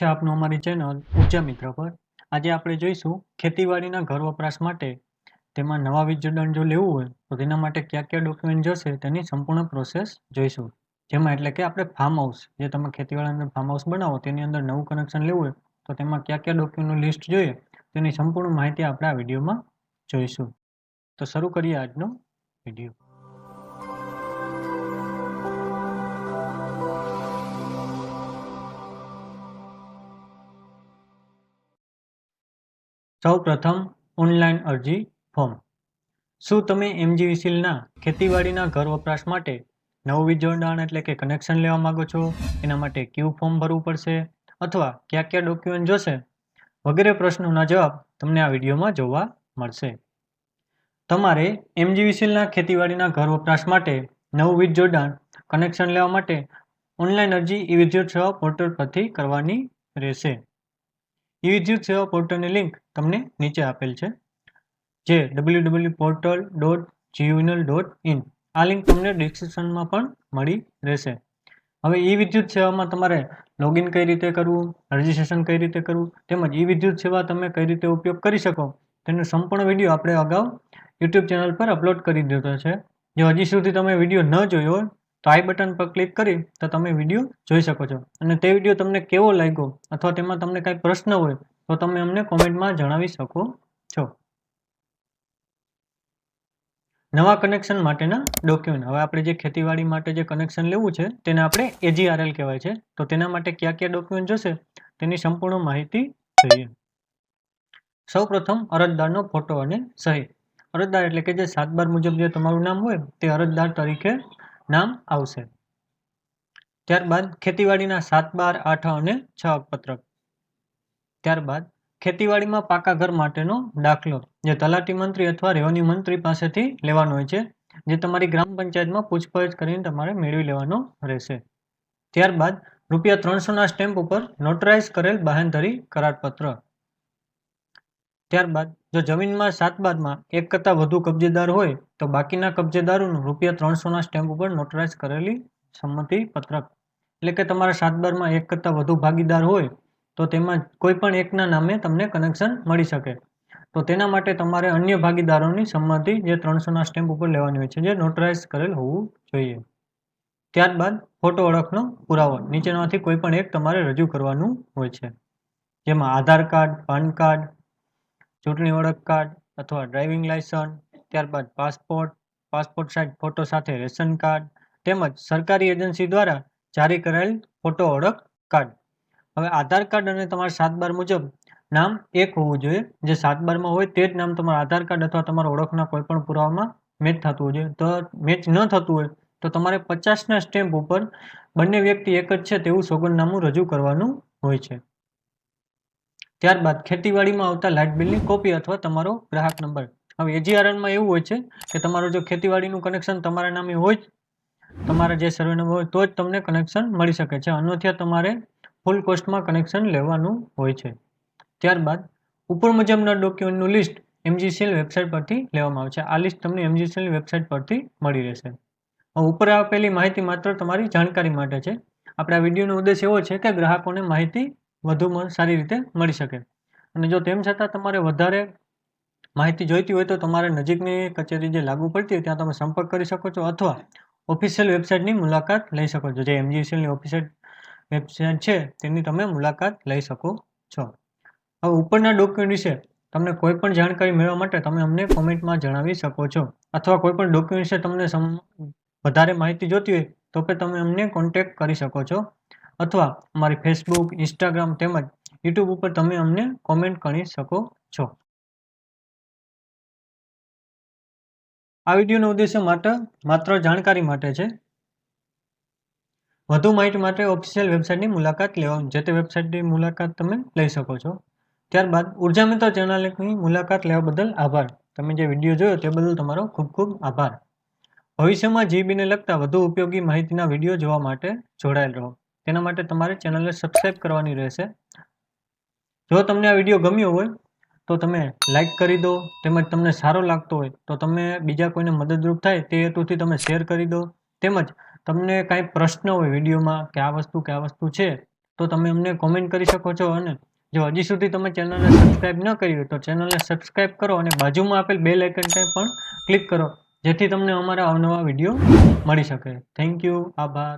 છે આપનું અમારી ચેનલ ઊર્જા મિત્ર પર આજે આપણે જોઈશું ખેતીવાડીના ઘર વપરાશ માટે તેમાં નવા વીજ જોડાણ જો લેવું હોય, તો તેના માટે કયા કયા ડોક્યુમેન્ટ જોશે તેની સંપૂર્ણ પ્રોસેસ જોઈશું. જેમાં એટલે કે આપણે ફાર્મ હાઉસ જે તમે ખેતીવાડી અંદર ફાર્મ હાઉસ બનાવો, તેની અંદર નવું કનેક્શન લેવું હોય, તો તેમાં કયા કયા ડોક્યુમેન્ટનું લિસ્ટ જોઈએ, તેની સંપૂર્ણ માહિતી આપણે આ વિડીયોમાં જોઈશું. તો શરૂ કરીએ આજનો વીડિયો. સૌ પ્રથમ ઓનલાઈન અરજી ફોર્મ. શું તમે એમજીવીસીલના ખેતીવાડીના ઘર વપરાશ માટે નવું વીજ જોડાણ એટલે કે કનેક્શન લેવા માંગો છો? એના માટે કયું ફોર્મ ભરવું પડશે? અથવા કયા કયા ડોક્યુમેન્ટ જોશે? વગેરે પ્રશ્નોના જવાબ તમને આ વિડીયોમાં જોવા મળશે. તમારે એમજીવીસીલના ખેતીવાડીના ઘર વપરાશ માટે નવું વીજ જોડાણ, કનેક્શન લેવા માટે ઓનલાઈન અરજી ઈ સેવા પોર્ટલ પરથી કરવાની રહેશે. ઈ વિદ્યુત સેવા પોર્ટલની લિંક તમને નીચે આપેલ છે, જે ડબલ્યુ ડબલ્યુ પોર્ટલ ડોટ જીયુનલ ડોટ ઇન આ લિંક તમને ડિસ્ક્રિપ્શનમાં પણ મળી રહેશે. હવે ઈ વિદ્યુત સેવામાં તમારે લોગિન કઈ રીતે કરવું, રજિસ્ટ્રેશન કઈ રીતે કરવું, તેમજ ઈ વિદ્યુત સેવા તમે કઈ રીતે ઉપયોગ કરી શકો, તેનો સંપૂર્ણ વીડિયો આપણે અગાઉ યુટ્યુબ ચેનલ પર અપલોડ કરી દીધો છે. જો હજી સુધી તમે વીડિયો ન જોયો તો આઈ બટન પર ક્લિક કરી તો તમે વીડિયો જોઈ શકો છો. અને તે વીડિયો તમને કેવો લાગ્યો અથવા તેમાં તમને કાંઈ પ્રશ્ન હોય તો તમે અમને કોમેન્ટમાં જણાવી શકો છો. નવા કનેક્શન માટેના ડોક્યુમેન્ટ હવે આપણે જે ખેતીવાડી માટે જે કનેક્શન લેવું છે તેને આપણે એજીઆરએલ કહેવાય છે. તો તેના માટે કયા કયા ડોક્યુમેન્ટ જોશે તેની સંપૂર્ણ માહિતી જોઈએ. સૌ પ્રથમ અરજદારનો ફોટો અને સહી. અરજદાર એટલે કે જે સાત બાર મુજબ જે તમારું નામ હોય તે અરજદાર તરીકે નામ આવશે. ત્યારબાદ ખેતીવાડીના સાત, બાર, આઠ અને છ પત્રક. ત્યારબાદ ખેતીવાડીમાં પાકા ઘર માટેનો દાખલો, જે તલાટી મંત્રી અથવા રેવન્યુ મંત્રી પાસેથી લેવાનો હોય છે, જે તમારી ગ્રામ પંચાયતમાં પૂછપરછ કરીને તમારે મેળવી લેવાનો રહેશે. ત્યારબાદ રૂપિયા ત્રણસોના સ્ટેમ્પ ઉપર નોટરાઇઝ કરેલ બાહેંધરી કરારપત્ર. ત્યારબાદ, જો જમીનમાં સાત બારમાં એક કરતાં વધુ કબજેદાર હોય, તો બાકીના કબજેદારોનું રૂપિયા ત્રણસોના સ્ટેમ્પ ઉપર નોટરાઇઝ કરેલી સંમતિ પત્રક એટલે કે તમારા સાત બારમાં એક કરતાં વધુ ભાગીદાર હોય, તો તેમાં કોઈ પણ એકના નામે તમને કનેક્શન મળી શકે. તો તેના માટે તમારે અન્ય ભાગીદારોની સંમતિ જે ત્રણસોના સ્ટેમ્પ ઉપર લેવાની હોય છે, જે નોટરાઇઝ કરેલ હોવું જોઈએ. ત્યારબાદ, ફોટો ઓળખનો પુરાવો. નીચેનામાંથી કોઈ પણ એક તમારે રજૂ કરવાનું હોય છે. જેમાં આધાર કાર્ડ, પાન કાર્ડ ચૂંટણી ઓળખ કાર્ડ અથવા ડ્રાઇવિંગ લાયસન્સ ત્યારબાદ પાસપોર્ટ પાસપોર્ટ સાઇઝ ફોટો સાથે રેશન કાર્ડ તેમજ સરકારી એજન્સી દ્વારા જારી કરાયેલ ફોટો ઓળખ કાર્ડ. હવે આધાર કાર્ડ અને તમારા સાત બાર મુજબ નામ એક હોવું જોઈએ. જે સાત બારમાં હોય તે જ નામ તમારા આધાર કાર્ડ અથવા તમારા ઓળખના કોઈ પણ પુરાવામાં મેચ થતું હોય તો મેચ ન થતું હોય તો તમારે પચાસના સ્ટેમ્પ ઉપર બંને વ્યક્તિ એક જ છે તેવું સોગંદનામું રજૂ કરવાનું હોય છે. ત્યારબાદ ખેતીવાડીમાં આવતા લાઇટ બિલની કોપી અથવા તમારો ગ્રાહક નંબર. હવે એજીઆરએનમાં એવું હોય છે કે તમારું જો ખેતીવાડીનું કનેક્શન તમારા નામે હોય તમારા જે સર્વે નંબર હોય તો જ તમને કનેક્શન મળી શકે છે. અન્યથા તમારે ફૂલ કોસ્ટમાં કનેક્શન લેવાનું હોય છે. ત્યારબાદ ઉપર મુજબના ડોક્યુમેન્ટનું લિસ્ટ એમજીસીએલ વેબસાઇટ પરથી લેવામાં આવે છે. આ લિસ્ટ તમને એમજીસીએલ વેબસાઇટ પરથી મળી રહેશે. ઉપર આપેલી માહિતી માત્ર તમારી જાણકારી માટે છે. આપણા વિડીયોનો ઉદ્દેશ એવો છે કે ગ્રાહકોને માહિતી વધુ સારી રીતે મળી શકે. અને જો તેમ છતાં તમારે વધારે માહિતી જોઈતી હોય તો તમારે નજીકની કચેરી જે લાગુ પડતી હોય ત્યાં તમે સંપર્ક કરી શકો છો અથવા ઓફિશિયલ વેબસાઇટની મુલાકાત લઈ શકો છો. જે એમજીસીએલની ઓફિશિયલ વેબસાઇટ છે તેની તમે મુલાકાત લઈ શકો છો. હવે ઉપરના ડોક્યુમેન્ટ વિશે તમને કોઈ પણ જાણકારી મેળવવા માટે તમે અમને કોમેન્ટમાં જણાવી શકો છો. અથવા કોઈ પણ ડોક્યુમેન્ટ વિશે તમને વધારે માહિતી જોતી હોય તો પણ તમે અમને કોન્ટેક્ટ કરી શકો છો. અથવા અમારી ફેસબુક ઇન્સ્ટાગ્રામ તેમજ યુટ્યુબ ઉપર તમે અમને કોમેન્ટ કરી શકો છો. આ વિડીયોનો ઉદ્દેશ્ય માત્ર માત્ર જાણકારી માટે છે. વધુ માહિતી માટે ઓફિશિયલ વેબસાઇટની મુલાકાત લેવા, જે તે વેબસાઇટની મુલાકાત તમે લઈ શકો છો. ત્યારબાદ ઊર્જા મિત્ર ચેનલની મુલાકાત લેવા બદલ આભાર. તમે જે વીડિયો જોયો તે બદલ તમારો ખૂબ ખૂબ આભાર. ભવિષ્યમાં જીબીને લગતા વધુ ઉપયોગી માહિતીના વીડિયો જોવા માટે જોડાયેલ રહો. તેના માટે તમારે ચેનલને સબસ્ક્રાઈબ કરવાની રહેશે. જો તમને આ વીડિયો ગમ્યો હોય, તો તમે લાઈક કરી દો, તેમજ તમને સારો લાગતો હોય, તો તમે બીજા કોઈને મદદરૂપ થાય તે હેતુથી તમે શેર કરી દો. તેમજ તમને કાંઈ પ્રશ્ન હોય વિડીયોમાં કે આ વસ્તુ, કે આ વસ્તુ છે, તો તમે અમને કોમેન્ટ કરી શકો છો અને જો હજી સુધી તમે ચેનલને સબસ્ક્રાઈબ ન કરી હોય, તો ચેનલને સબસ્ક્રાઈબ કરો અને બાજુમાં આપેલ બે લાઇકન પણ ક્લિક કરો, જેથી તમને અમારા અવનવા વીડિયો મળી શકે. થેન્ક યુ આભાર.